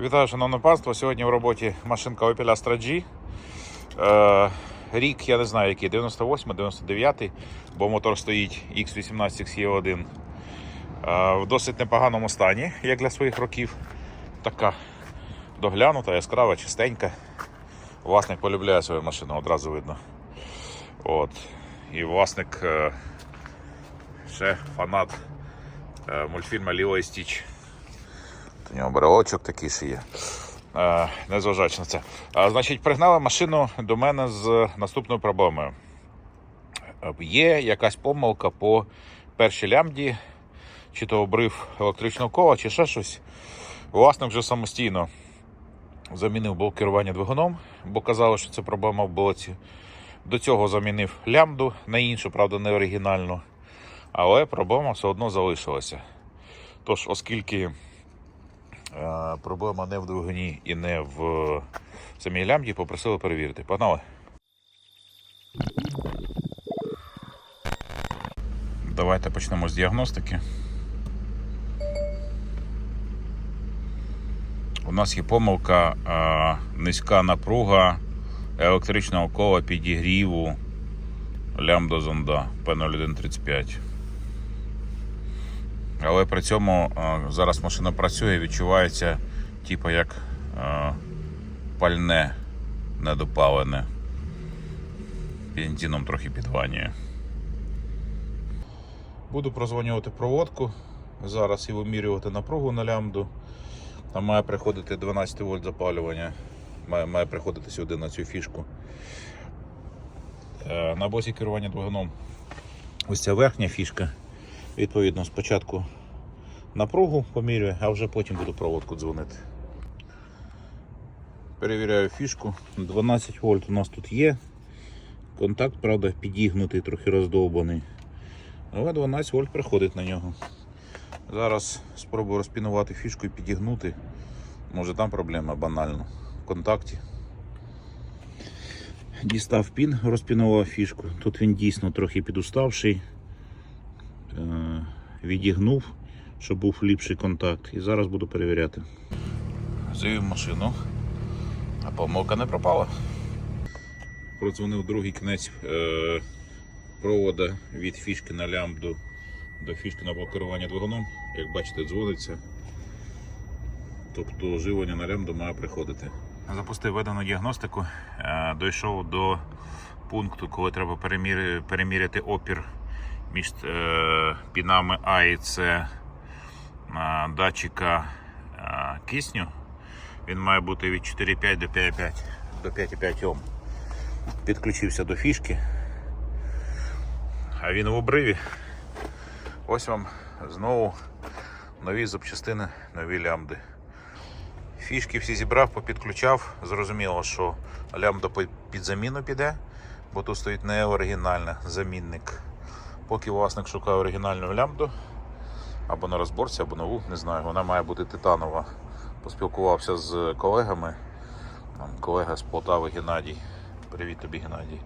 Вітаю, шановне панство. Сьогодні в роботі машинка Opel Astra G. Е, рік, я не знаю який, 98 99 бо мотор стоїть X18 XE1. Е, в досить непоганому стані, як для своїх років. Така доглянута, яскрава, чистенька. Власник полюбляє свою машину, одразу видно. От. І власник е, ще фанат е, мультфільму Ліло і Стіч. У нього брелочок такий ще є. Е, незважаючи на це. А, значить, пригнали машину до мене з наступною проблемою. Є якась помилка по першій лямді, чи то обрив електричного кола, чи ще щось. Власник вже самостійно замінив блок керування двигуном, бо казали, що це проблема в блоці. До цього замінив лямбду на іншу, правда, не оригінальну. Але проблема все одно залишилася. Тож, оскільки Проблема не в двигуні і не в самій лямді. Попросили перевірити. Погнали. Давайте почнемо з діагностики. У нас є помилка е, низька напруга електричного кола підігріву лямбда зонда P0135. Але при цьому е, зараз машина працює, відчувається, типу як е, пальне недопалене. Бензином трохи підванює. Буду прозвонювати проводку зараз і вимірювати напругу на лямбду. Там має приходити 12 вольт запалювання. Має, має приходити сюди на цю фішку. Е, На босі керування двигуном. Ось ця верхня фішка. Відповідно, спочатку напругу помірюю, а вже потім буду проводку дзвонити. Перевіряю фішку. 12 вольт у нас тут є. Контакт, правда, підігнутий, трохи роздовбаний. Але 12 вольт приходить на нього. Зараз спробую розпінувати фішку і підігнути. Може там проблема банально в контакті. Дістав пін, розпінував фішку. Тут він дійсно трохи підуставший. Е, відігнув, щоб був ліпший контакт. І зараз буду перевіряти. Завів машину, а помилка не пропала. Продзвонив другий кінець е, провода від фішки на лямбду до фішки на блокування двигуном. Як бачите, дзвониться. Тобто живлення на лямбду має приходити. Запустив ведену діагностику, е, дійшов до пункту, коли треба переміряти, переміряти опір між е, пінами А і С е, датчика е, кисню. Він має бути від 4,5 до 5,5 до 5,5 Ом. Підключився до фішки. А він в обриві. Ось вам знову нові запчастини, нові лямбди. Фішки всі зібрав, попідключав. Зрозуміло, що лямбда під заміну піде, бо тут стоїть не оригінальна замінник. Поки власник шукає оригінальну лямбду або на розборці, або нову, не знаю, вона має бути титанова. Поспілкувався з колегами. Колега з Полтави Геннадій. Привіт тобі, Геннадій.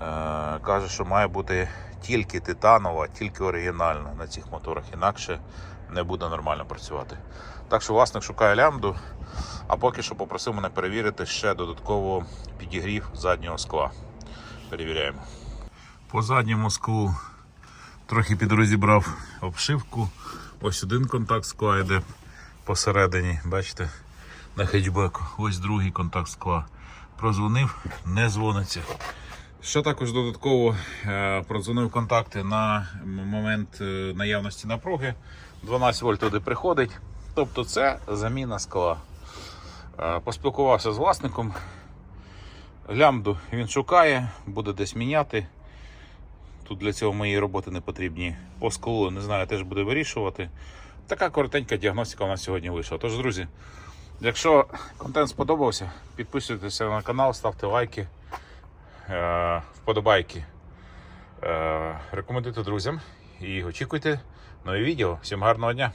Е, каже, що має бути тільки титанова, тільки оригінальна на цих моторах, інакше не буде нормально працювати. Так що власник шукає лямбду, а поки що попросив мене перевірити ще додатково підігрів заднього скла. Перевіряємо. По задньому склу трохи підрозібрав обшивку. Ось один контакт скла йде посередині, бачите, на хетчбеку. Ось другий контакт скла. Прозвонив, не дзвониться. Ще також додатково е, продзвонив контакти на момент е, наявності напруги. 12 вольт туди приходить. Тобто це заміна скла. Е, Поспілкувався з власником. Лямбду він шукає, буде десь міняти. Тут для цього моєї роботи не потрібні. По скулу, не знаю, теж буде вирішувати. Така коротенька діагностика у нас сьогодні вийшла. Тож, друзі, якщо контент сподобався, підписуйтеся на канал, ставте лайки, е, вподобайки. Е, Рекомендуйте друзям і очікуйте нові відео. Всім гарного дня!